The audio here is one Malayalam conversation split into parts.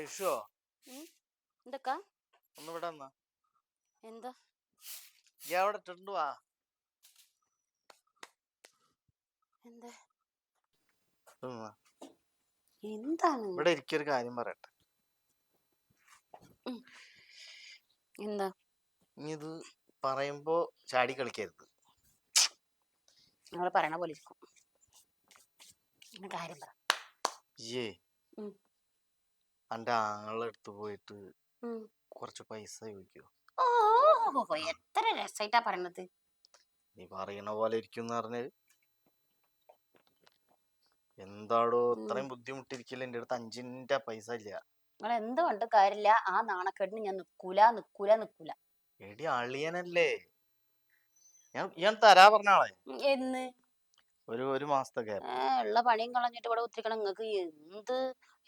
ഐഷോ എന്തൊക്കാ? ഒന്ന് ഇവിടെ എന്താ? ഈ അവിടെ ഇട്ടിട്ടുണ്ട് വാ. എന്താ? ഒന്ന് വാ. എന്താണ്? ഇവിടെ ഇരിക്കൊരു കാര്യം പറയട്ടെ. എന്താ? ഇനി ഇത് പറയുമ്പോ ചാടി കളിക്കരുത്. നിങ്ങൾ പറയണ പോലെ ഇരിക്കും. കാര്യം പറ. ഇയ്യേ. ഉം. അന്റെ ആങ്ങളെ അടുത്ത് പോയിട്ട് ഉം. കുറച്ച് പൈസ ചോദിക്കോ? ഓ എത്ര രസായിട്ടാ പറയണത്. നീ പറയണ പോലെ ഇരിക്കും പറഞ്ഞത് എന്താടോ ഇത്രയും ബുദ്ധിമുട്ടിരിക്കില്ല എന്റെ അടുത്ത് അഞ്ചിന്റെ പൈസ ഇല്ല. നിങ്ങൾ എന്ത് കൊണ്ട് കാര്യമില്ല. ആ നാണക്കേടിന് ഞാൻ നിക്കൂല നിക്കൂല നിക്കൂല എടി അളിയനല്ലേ. ഞാൻ ഞാൻ തരാ പറഞ്ഞ ആളെ. ഉം, എന്ന്? ഒരു ഒരു മാസത്തെ ഗ്യാപ്പ് ഉള്ള പണിയും കളഞ്ഞിട്ട് ഇവിടെ കുത്തിരിക്കണം. നിങ്ങൾക്ക് എന്ത്?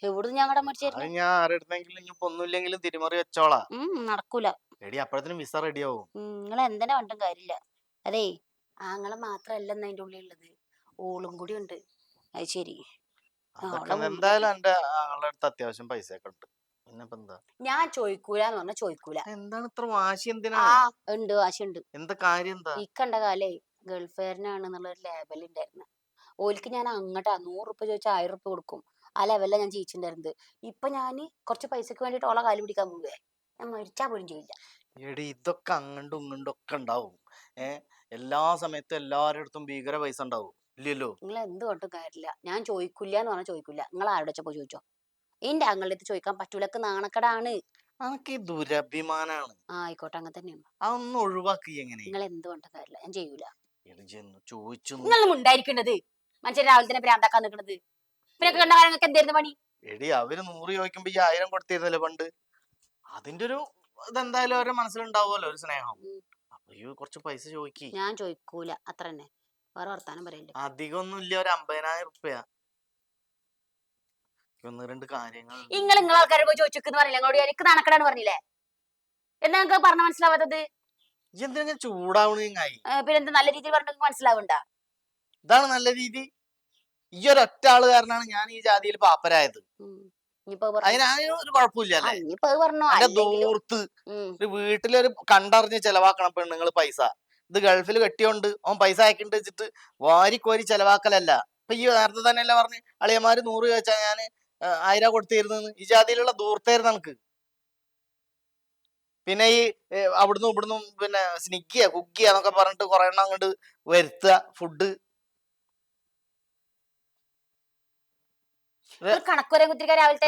എവിടെ ഞങ്ങളുടെ മേടിച്ചായിരുന്നു ഞാൻ ആരെടുത്തെങ്കിലും ഇനിയിപ്പോ ഒന്നുമില്ലെങ്കിലും തിരിമറി വെച്ചോളാ. നടക്കൂല. എടി അപ്പോഴത്തേനും വിസ റെഡിയാവും നിങ്ങൾ എന്തിനാ കണ്ടും കാര്യമില്ല? അതേ ആങ്ങളെ മാത്രല്ല അതിന്റെ ഉള്ളിൽ ഉള്ളത് ഓളും കൂടി ഉണ്ട്. അത് ശരി. എന്തായാലും എന്റെ ആളുടെ അടുത്ത് അത്യാവശ്യം പൈസ ഒക്കെ ഉണ്ട് ഞാൻ ചോദിക്കൂലെന്ന് പറഞ്ഞാ ചോദിക്കൂല. എന്താണ് ഇത്ര വാശി എന്തിനാ? ഉണ്ട് ആശയുണ്ട് എന്താ കാര്യം എന്താ? ഈ കണ്ട കാലേ ഗൾഫുകാരനാണെന്നുള്ള ഒരു ലേബൽ ഉണ്ടായിരുന്നു ഓൽക്ക് ഞാൻ അങ്ങോട്ടാ നൂറ് റുപ്യ ചോദിച്ചാൽ ആയിരം റുപ്യ കൊടുക്കും. ആ ലെവലിലാണ് ഞാൻ ജീവിച്ചിട്ടുണ്ടായിരുന്നത് ഇപ്പൊ ഞാൻ കുറച്ച് പൈസക്ക് വേണ്ടിട്ട് ഓളെ കാൽ പിടിക്കാൻ പോവേ. ഞാൻ മരിച്ചാ പോലും ചെയ്യില്ല. എടി ഇതൊക്കെ അങ്ങണ്ടും ഇങ്ങണ്ടും ഒക്കെ ഉണ്ടാവും ഏഹ് എല്ലാ സമയത്തും എല്ലാവരുടെ അടുത്തും ഭീകര പൈസ ഉണ്ടാവും ഇല്ലല്ലോ നിങ്ങൾ എന്ത് കൊണ്ടും കാര്യമില്ല ഞാൻ ചോദിക്കില്ല എന്ന് പറഞ്ഞാൽ ചോദിക്കില്ല നിങ്ങൾ ആരുടെ വെച്ചപ്പോ ചോദിച്ചോ? എന്റെ അങ്ങളുടെ അടുത്ത് ചോദിക്കാൻ പറ്റൂലക്ക് നാണക്കടാണ്. അനക്ക് ഈ ദുരഭിമാനാണ്. ആയിക്കോട്ടെ. അങ്ങനെ തന്നെയാണ്. അതൊന്ന് ഒഴിവാക്കി എങ്ങനെ നിങ്ങൾ എന്ത് കൊണ്ടും കാര്യമില്ല ഞാൻ ചെയ്യൂല. ചോദിച്ചു നിങ്ങൾ ഉണ്ടായിരിക്കേണ്ടത് മനുഷ്യൻ രാവിലെ തന്നെ ഭ്രാന്താക്കാൻ നിൽക്കുന്നത് പിന്നെ കണ്ട നിങ്ങൾക്ക് എന്തായിരുന്നു പണി? എടി അവർ നൂറ് ചോദിക്കുമ്പോ ഈ ആയിരം കൊടുത്തിരുന്നല്ലോ പണ്ട്. അതിന്റെ ഒരു ഇതെന്തായാലും അവരുടെ മനസ്സിലുണ്ടാവുമല്ലോ ഒരു സ്നേഹം. ഉം. അപ്പൊ ഈ കുറച്ച് പൈസ ചോദിക്കി. ഞാൻ ചോദിക്കൂല അത്ര തന്നെ. വേറെ വർത്താനം പറയില്ല. അധികം ഒന്നും ഇല്ല ഒരു അമ്പതിനായിരം റുപ്യ ഒന്ന് രണ്ട് കാര്യങ്ങൾ നിങ്ങൾ നിങ്ങൾ ആൾക്കാരെ പോയി ചോദിച്ചു പറഞ്ഞില്ല നിങ്ങളോട് എനിക്ക് നടക്കണെന്ന് പറഞ്ഞില്ലേ? എന്താ നിങ്ങൾക്ക് പറഞ്ഞ മനസ്സിലാവാത്തത്? എന്തിനാ ചൂടാവണേങ്ങായി? ഏ, പിന്നെ എന്താ നല്ല രീതിയിൽ പറഞ്ഞിട്ട് മനസ്സിലാവണ്ട? ഇതാണ് നല്ല രീതി. ഈ ഒറ്റ ആൾ കാരണമാണ് ഞാൻ ഈ ജാതിയിൽ പാപ്പരായത്. ഇനിയിപ്പോ പറഞ്ഞോ. അതിന് അതിന് ഒരു കുഴപ്പമില്ല പറഞ്ഞോ ദൂർത്ത് ഒരു വീട്ടിലൊരു കണ്ടറിഞ്ഞ് ചെലവാക്കണം പെണ്ണുങ്ങൾ പൈസ. ഇത് ഗൾഫിൽ കെട്ടിയോണ്ട് അവൻ പൈസ അയക്കണ്ട് വെച്ചിട്ട് വാരിക്കോരി ചെലവാക്കലല്ല. ഇപ്പൊ ഈ നേരത്തെ തന്നെയല്ലേ പറഞ്ഞ് അളിയന്മാര് നൂറ് ചോദിച്ചാ ഞാൻ ആയിരം കൊടുത്തിരുന്നു ഈ ജാതിയിലുള്ള ദൂർത്തായിരുന്നു നമുക്ക്. പിന്നെ ഈ അവിടുന്ന് ഇവിടുന്നും പിന്നെ സ്നിക്കിയ കുക്കിയ എന്നൊക്കെ പറഞ്ഞിട്ട് കുറെ എണ്ണം അങ്ങോട്ട് വരുത്തുക ഫുഡ്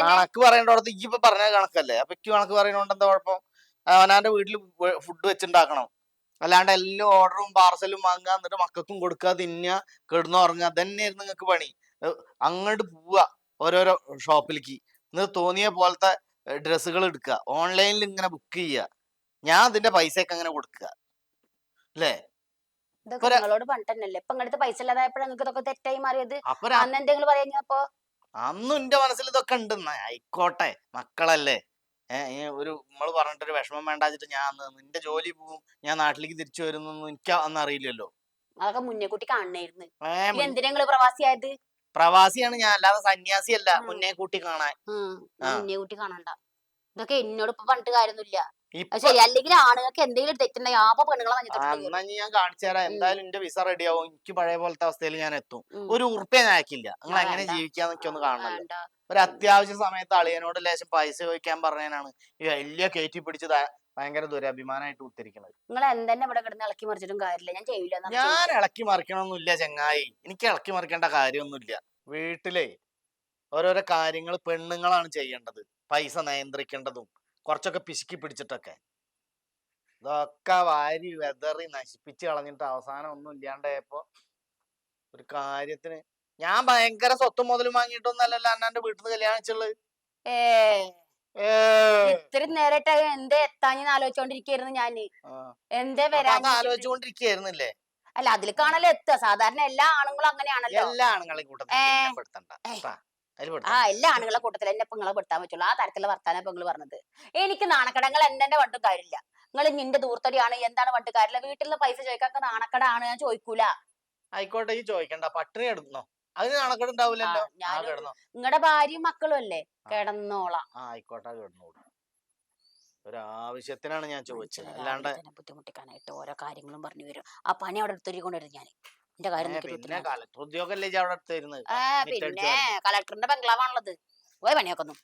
കണക്ക് പറയേണ്ടടത്ത് ഈ ഇപ്പൊ പറഞ്ഞ കണക്കല്ലേ? അപ്പൊ ഇക്ക് കണക്ക് പറയണോണ്ട് എന്താ കുഴപ്പം? അവനാന്റെ വീട്ടിൽ ഫുഡ് വെച്ചുണ്ടാക്കണം. അല്ലാണ്ട് എല്ലാ ഓർഡറും പാർസലും വാങ്ങുക എന്നിട്ട് മക്കൾക്കും കൊടുക്കുക തിന്നുക കിടന്നുറങ്ങുക തന്നെയായിരുന്നു നിങ്ങൾക്ക് പണി. അങ്ങോട്ട് പോവുക ഓരോരോ ഷോപ്പിലേക്ക് എന്നിട്ട് തോന്നിയ പോലത്തെ ഡ്രസ്സുകൾ എടുക്കുക. ഓൺലൈനിൽ ഇങ്ങനെ ബുക്ക് ചെയ്യുക. ഞാൻ അതിന്റെ പൈസയൊക്കെ അങ്ങനെ കൊടുക്കുക. അല്ലേ? ഇതൊക്കെ ഒരു- നിങ്ങളോട് പണ്ടല്ലേ ഇപ്പൊ ഇങ്ങടുത്ത് പൈസ ഇല്ലാതായപ്പോഴാണ് നിങ്ങൾക്ക് ഇതൊക്കെ തെറ്റായി മാറിയത്? അന്ന് എന്തെങ്കിലും പറയുന്നപ്പോ അന്നും എന്റെ മനസ്സിൽ ഇതൊക്കെ ഉണ്ടെന്ന്. ആയിക്കോട്ടെ മക്കളല്ലേ. ഏഹ് ഒരു നമ്മൾ പറഞ്ഞിട്ടൊരു വിഷമം വേണ്ടാച്ചിട്ട് ഞാൻ നിന്റെ ജോലി പോവും ഞാൻ നാട്ടിലേക്ക് തിരിച്ചു വരുന്നൊന്നും എനിക്ക് അന്ന് അറിയില്ലല്ലോ. അതൊക്കെ മുന്നേ കൂട്ടി കാണണായിരുന്നു എന്തിനാ പ്രവാസിയായത്? പ്രവാസിയാണ് ഞാൻ അല്ലാതെ സന്യാസിയല്ല. മുന്നേ കൂട്ടി കാണാൻ. മുന്നേ കൂട്ടി കാണണ്ട. ഇതൊക്കെ എന്നോട് ഇപ്പൊ പണ്ട് കാര്യമൊന്നുമില്ല. ഇപ്പൊ അല്ലെങ്കിൽ ആണുങ്ങൾക്ക് എന്തെങ്കിലും തെറ്റുണ്ടെങ്കിൽ ആപ്പ പെണ്ണുങ്ങളെ ഞാൻ കാണിച്ചു തരാം. എന്തായാലും എന്റെ വിസ റെഡി ആവും. എനിക്ക് പഴയ പോലത്തെ അവസ്ഥയിൽ ഞാൻ എത്തും. ഒരു ഉറുപ്പ്യ ഞാൻ അയക്കില്ല. നിങ്ങൾ എങ്ങനെ വേണ്ട. ജീവിക്കാന്നൊക്കെ ഒന്ന് കാണണല്ലോ ഒരു അത്യാവശ്യ സമയത്ത് അളിയനോട് ലേശം പൈസ ചോദിക്കാൻ പറഞ്ഞതിനാണ് ഈ വലിയ കയറ്റി പിടിച്ച് ഭയങ്കര ദുരഭിമാനമായിട്ട് ഉത്തിരിക്കുന്നത് നിങ്ങൾ എന്തെന്നെ ഇവിടെ കിടന്ന് ഇളക്കി മറിച്ചിട്ടും കാര്യമില്ല. ഞാൻ ചെയ്യില്ല ഞാൻ. ഇളക്കി മറിക്കണമൊന്നുമില്ല ചെങ്ങായി. എനിക്ക് ഇളക്കി മറിക്കേണ്ട കാര്യമൊന്നുമില്ല. വീട്ടിലെ ഓരോരോ കാര്യങ്ങൾ പെണ്ണുങ്ങളാണ് ചെയ്യേണ്ടത്. പൈസ നിയന്ത്രിക്കേണ്ടതും കുറച്ചൊക്കെ പിശുക്കി പിടിച്ചിട്ടൊക്കെ. ഇതൊക്കെ വാരി വെതറി നശിപ്പിച്ച് കളഞ്ഞിട്ട് അവസാനം ഒന്നും ഇല്ലാണ്ടായപ്പോ ഒരു കാര്യത്തിന് ഞാൻ ഭയങ്കര സ്വത്തും മുതലും വാങ്ങിയിട്ടൊന്നും അല്ലല്ലോ അണ്ണാന്റെ വീട്ടിൽ നിന്ന് കല്യാണിച്ചുള്ളത്. ഏ ഏ ഇത്രയും നേരമായിട്ട് എന്തേ എത്താഞ്ഞെന്ന് ആലോചിച്ചോണ്ടിരിക്കായിരുന്നു ഞാൻ. എന്തേ വരാൻ അത് അല്ല അതിൽ കാണല്ലോ എത്തുക. സാധാരണ എല്ലാ ആണുങ്ങളും അങ്ങനെയാണല്ലോ. എല്ലാ ആണുങ്ങളെ ആ എല്ലാ ആണുങ്ങളെ കൂട്ടത്തിൽ എന്നെ പെങ്ങളെ പെടുത്താൻ പറ്റുള്ളൂ. ആ തരത്തിലുള്ള വർത്താനം നിങ്ങൾ പറഞ്ഞത്. എനിക്ക് നാണക്കടങ്ങൾ എന്തെന്റെ വണ്ടും കാര്യമില്ല. നിങ്ങൾ നിന്റെ ദൂർത്തടിയാണ്. എന്താണ് വണ്ടും കാര്യമില്ല? വീട്ടിലുള്ള പൈസ ചോദിക്കാൻ നാണക്കടാണ്. ഞാൻ ചോദിക്കൂല. ആയിക്കോട്ടെ ചോദിക്കണ്ട. പട്ടിണി എടുക്കുന്നോ അതിന് കണക്കെടുണ്ടാവില്ലല്ലോ ആ ഞാൻ കിടന്നോ. നിങ്ങളുടെ ഭാര്യയും മക്കളും അല്ലേ. കിടന്നോളാം. ആ ആയിക്കോട്ടെ കിടന്നോളൂ. ഒരാവശ്യത്തിനാണ് ഞാൻ ചോദിച്ചത്. അല്ലാണ്ട് രാവിലെ തന്നെ ബുദ്ധിമുട്ടിക്കാനായിട്ട് ഓരോ കാര്യങ്ങളും പറഞ്ഞു വരും ആ പണി അവിടെ എടുത്തൊരു ഞാൻ. എന്റെ കാര്യം ഏ, പിന്നെ. കളക്ടർ ഇജ്ജ് അവിടെ എടുത്തിരുന്നത്? ആ മിറ്റടിച്ച് പിന്നെ കളക്ടറിന്റെ ബംഗ്ലാവാണുള്ളത്. പോയി പണിയൊക്കുന്നു